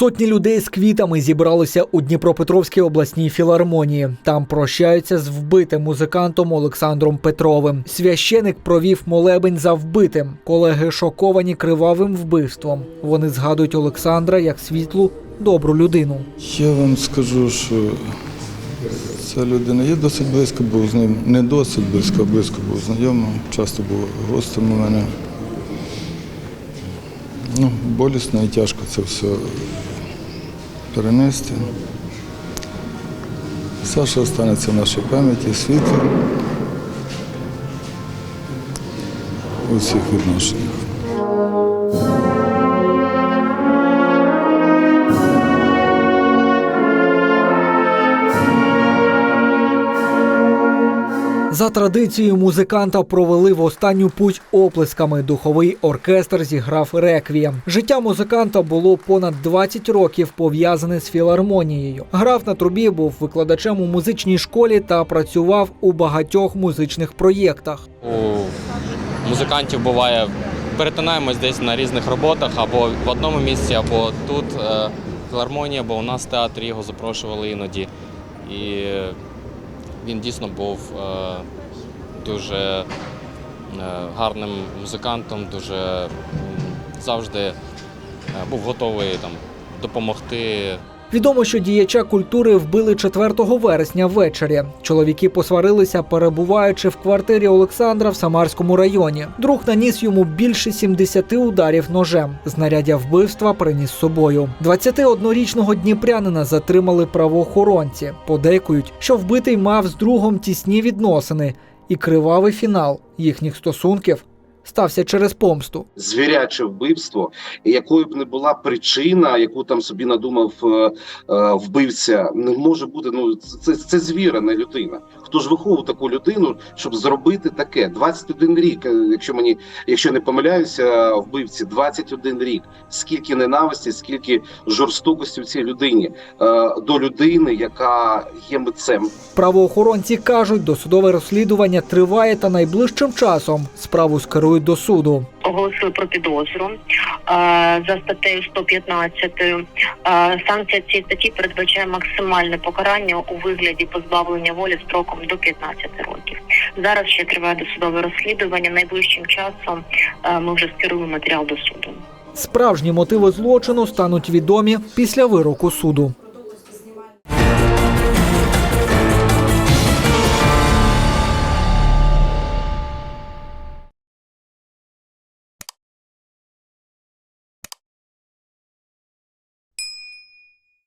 Сотні людей з квітами зібралися у Дніпропетровській обласній філармонії. Там прощаються з вбитим музикантом Олександром Петровим. Священик провів молебень за вбитим. Колеги шоковані кривавим вбивством. Вони згадують Олександра як світлу, добру людину. Я вам скажу, що ця людина, я досить близько був з ним, не досить близько, близько був знайомий, часто був гостем у мене. Ну, болісно і тяжко це все перенести. Саша останеться в нашій пам'яті світлим у всіх відношеннях. За традицією музиканта провели в останню путь оплесками. Духовий оркестр зіграв реквієм. Життя музиканта було понад 20 років пов'язане з філармонією. Грав на трубі, був викладачем у музичній школі та працював у багатьох музичних проєктах. У музикантів буває перетинаємось десь на різних роботах або в одному місці, або тут е, філармонія, бо у нас в театрі його запрошували іноді. І він дійсно був е, дуже е, гарним музикантом, дуже завжди е, був готовий там, допомогти Відомо, що діяча культури вбили 4 вересня ввечері. Чоловіки посварилися, перебуваючи в квартирі Олександра в Самарському районі. Друг наніс йому більше 70 ударів ножем. Знаряддя вбивства приніс з собою. 21-річного дніпрянина затримали правоохоронці. Подейкують, що вбитий мав з другом тісні відносини, і кривавий фінал їхніх стосунків стався через помсту. звіряче вбивство, якою б не була причина, яку там собі надумав е, е, вбивця, не може бути. Ну це, це звіра, не людина. Хто ж виховував таку людину, щоб зробити таке? 21 рік. е, Якщо мені, якщо не помиляюся, вбивці 21 рік. Скільки ненависті, скільки жорстокості в цій людині е, до людини, яка є митцем. Правоохоронці кажуть, досудове розслідування триває та найближчим часом справу скерують до суду. Оголосили про підозру е, за статтею 115. Е, Санкція цієї статті передбачає максимальне покарання у вигляді позбавлення волі строком до 15 років. Зараз ще триває досудове розслідування. Найближчим часом е, ми вже скеруємо матеріал до суду. Справжні мотиви злочину стануть відомі після вироку суду.